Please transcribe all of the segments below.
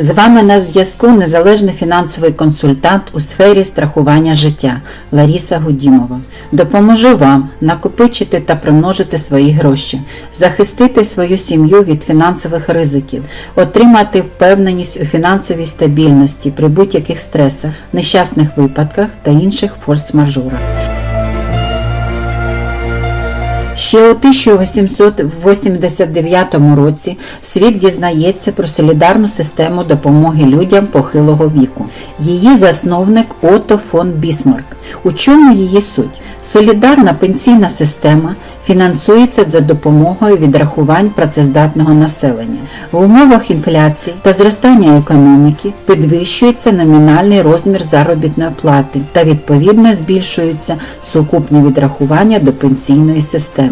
З вами на зв'язку незалежний фінансовий консультант у сфері страхування життя Ларіса Гудімова. Допоможу вам накопичити та примножити свої гроші, захистити свою сім'ю від фінансових ризиків, отримати впевненість у фінансовій стабільності при будь-яких стресах, нещасних випадках та інших форс-мажорах. Ще у 1889 році світ дізнається про солідарну систему допомоги людям похилого віку. Її засновник Отто фон Бісмарк. У чому її суть? Солідарна пенсійна система фінансується за допомогою відрахувань працездатного населення. В умовах інфляції та зростання економіки підвищується номінальний розмір заробітної плати та відповідно збільшуються сукупні відрахування до пенсійної системи.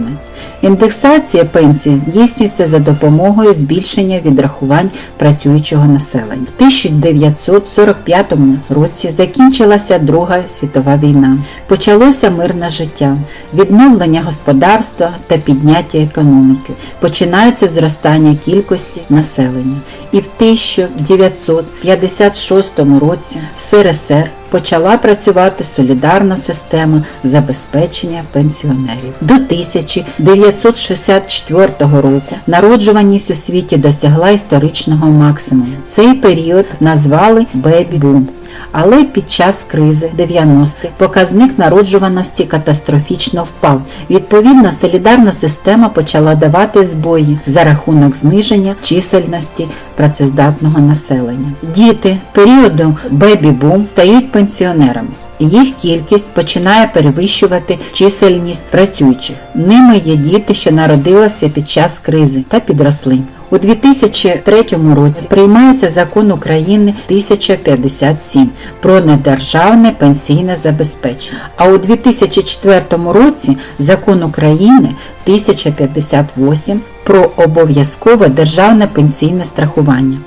Індексація пенсій здійснюється за допомогою збільшення відрахувань працюючого населення. В 1945 році закінчилася Друга світова війна. Почалося мирне життя, відновлення господарства та підняття економіки. Починається зростання кількості населення. І в 1956 році в СРСР почала працювати солідарна система забезпечення пенсіонерів. До 1964 року народжуваність у світі досягла історичного максимуму. Цей період назвали бебі-бум. Але під час кризи 90-х показник народжуваності катастрофічно впав. Відповідно, солідарна система почала давати збої за рахунок зниження чисельності працездатного населення. Діти періоду бебі-бум стають пенсіонерами. Їх кількість починає перевищувати чисельність працюючих. Ними є діти, що народилися під час кризи та підросли. У 2003 році приймається закон України 1057 про недержавне пенсійне забезпечення. А у 2004 році закон України 1058 про обов'язкове державне пенсійне страхування.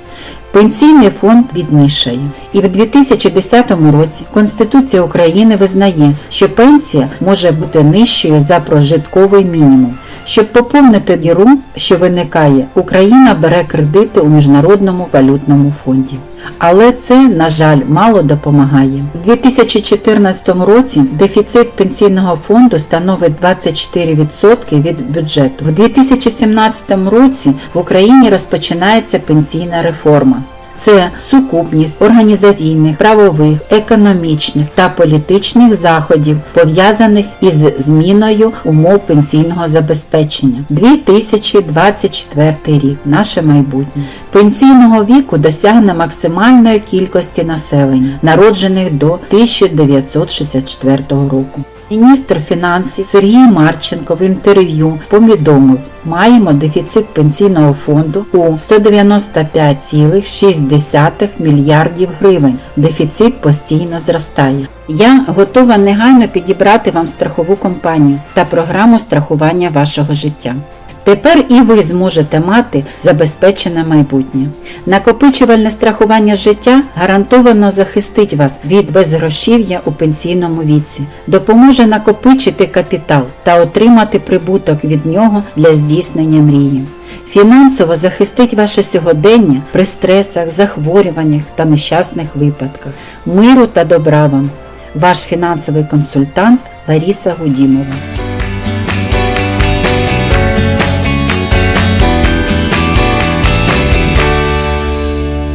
Пенсійний фонд біднішає. І в 2010 році Конституція України визнає, що пенсія може бути нижчою за прожитковий мінімум. Щоб поповнити діру, що виникає, Україна бере кредити у Міжнародному валютному фонді. Але це, на жаль, мало допомагає. У 2014 році дефіцит пенсійного фонду становить 24% від бюджету. В 2017 році в Україні розпочинається пенсійна реформа. Це сукупність організаційних, правових, економічних та політичних заходів, пов'язаних із зміною умов пенсійного забезпечення. 2024 рік наше майбутнє. Пенсійного віку досягне максимальної кількості населення, народжених до 1964 року. Міністр фінансів Сергій Марченко в інтерв'ю повідомив, маємо дефіцит пенсійного фонду у 195,6 мільярдів гривень. Дефіцит постійно зростає. Я готова негайно підібрати вам страхову компанію та програму страхування вашого життя. Тепер і ви зможете мати забезпечене майбутнє. Накопичувальне страхування життя гарантовано захистить вас від безгрошів'я у пенсійному віці, допоможе накопичити капітал та отримати прибуток від нього для здійснення мрії. Фінансово захистить ваше сьогодення при стресах, захворюваннях та нещасних випадках. Миру та добра вам! Ваш фінансовий консультант Ларіса Гудімова.